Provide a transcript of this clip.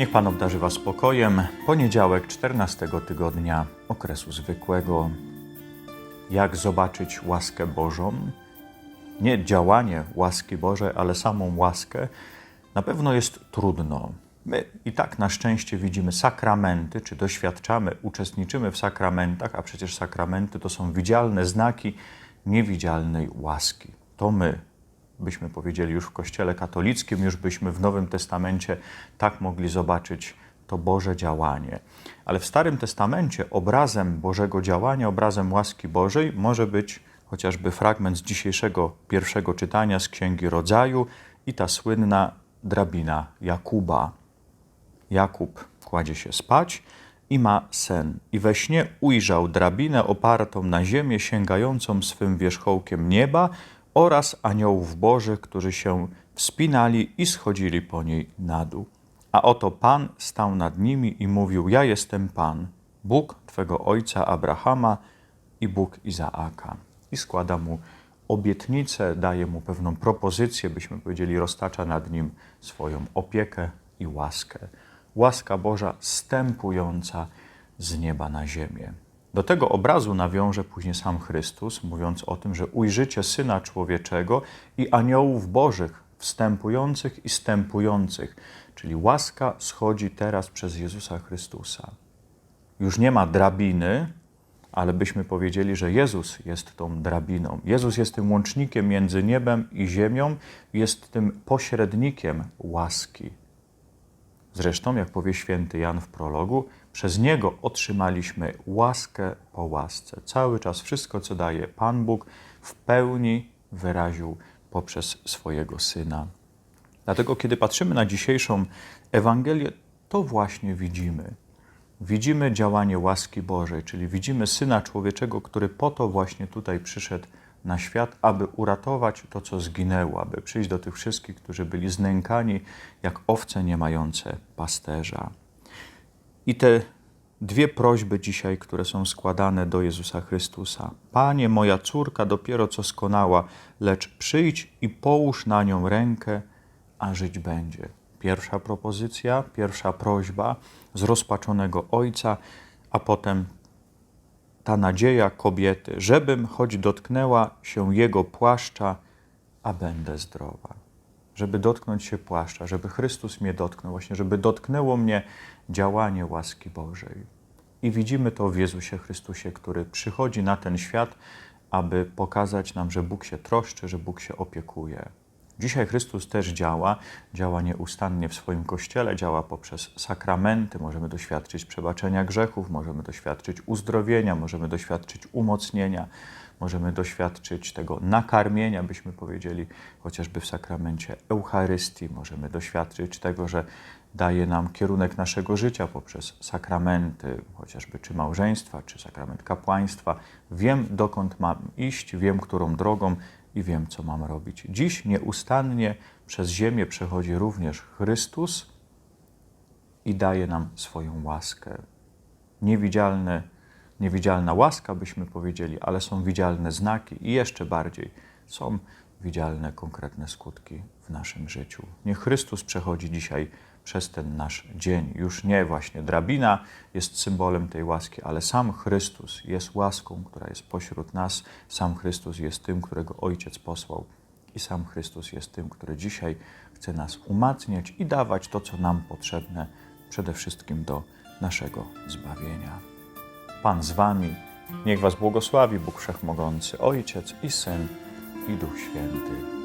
Niech Pan obdarzy Was spokojem. Poniedziałek 14 tygodnia okresu zwykłego. Jak zobaczyć łaskę Bożą? Nie działanie łaski Bożej, ale samą łaskę. Na pewno jest trudno. My i tak na szczęście widzimy sakramenty, czy doświadczamy, uczestniczymy w sakramentach, a przecież sakramenty to są widzialne znaki niewidzialnej łaski. To my, byśmy powiedzieli już w Kościele katolickim, już byśmy w Nowym Testamencie tak mogli zobaczyć to Boże działanie. Ale w Starym Testamencie obrazem Bożego działania, obrazem łaski Bożej może być chociażby fragment z dzisiejszego pierwszego czytania z Księgi Rodzaju i ta słynna drabina Jakuba. Jakub kładzie się spać i ma sen. I we śnie ujrzał drabinę opartą na ziemię, sięgającą swym wierzchołkiem nieba oraz aniołów bożych, którzy się wspinali i schodzili po niej na dół. A oto Pan stał nad nimi i mówił: Ja jestem Pan, Bóg Twego ojca Abrahama i Bóg Izaaka. I składa mu obietnicę, daje mu pewną propozycję, byśmy powiedzieli, roztacza nad nim swoją opiekę i łaskę. Łaska Boża stępująca z nieba na ziemię. Do tego obrazu nawiąże później sam Chrystus, mówiąc o tym, że ujrzycie Syna Człowieczego i aniołów Bożych wstępujących i stępujących. Czyli łaska schodzi teraz przez Jezusa Chrystusa. Już nie ma drabiny, ale byśmy powiedzieli, że Jezus jest tą drabiną. Jezus jest tym łącznikiem między niebem i ziemią, jest tym pośrednikiem łaski. Zresztą, jak powie święty Jan w prologu, przez Niego otrzymaliśmy łaskę po łasce. Cały czas wszystko, co daje Pan Bóg, w pełni wyraził poprzez swojego Syna. Dlatego, kiedy patrzymy na dzisiejszą Ewangelię, to właśnie widzimy. Widzimy działanie łaski Bożej, czyli widzimy Syna Człowieczego, który po to właśnie tutaj przyszedł na świat, aby uratować to, co zginęło, aby przyjść do tych wszystkich, którzy byli znękani jak owce nie mające pasterza. I te dwie prośby dzisiaj, które są składane do Jezusa Chrystusa. Panie, moja córka dopiero co skonała, lecz przyjdź i połóż na nią rękę, a żyć będzie. Pierwsza propozycja, pierwsza prośba zrozpaczonego ojca, a potem ta nadzieja kobiety, żebym choć dotknęła się jego płaszcza, a będę zdrowa. Żeby dotknąć się płaszcza, żeby Chrystus mnie dotknął, właśnie, żeby dotknęło mnie działanie łaski Bożej. I widzimy to w Jezusie Chrystusie, który przychodzi na ten świat, aby pokazać nam, że Bóg się troszczy, że Bóg się opiekuje. Dzisiaj Chrystus też działa, działa nieustannie w swoim kościele, działa poprzez sakramenty. Możemy doświadczyć przebaczenia grzechów, możemy doświadczyć uzdrowienia, możemy doświadczyć umocnienia, możemy doświadczyć tego nakarmienia, byśmy powiedzieli, chociażby w sakramencie Eucharystii. Możemy doświadczyć tego, że daje nam kierunek naszego życia poprzez sakramenty, chociażby czy małżeństwa, czy sakrament kapłaństwa. Wiem, dokąd mam iść, wiem, którą drogą i wiem, co mam robić. Dziś nieustannie przez ziemię przechodzi również Chrystus i daje nam swoją łaskę. Niewidzialne, niewidzialna łaska, byśmy powiedzieli, ale są widzialne znaki i jeszcze bardziej są widzialne konkretne skutki naszym życiu. Niech Chrystus przechodzi dzisiaj przez ten nasz dzień. Już nie właśnie drabina jest symbolem tej łaski, ale sam Chrystus jest łaską, która jest pośród nas. Sam Chrystus jest tym, którego Ojciec posłał. I sam Chrystus jest tym, który dzisiaj chce nas umacniać i dawać to, co nam potrzebne, przede wszystkim do naszego zbawienia. Pan z Wami, niech Was błogosławi Bóg Wszechmogący, Ojciec i Syn i Duch Święty.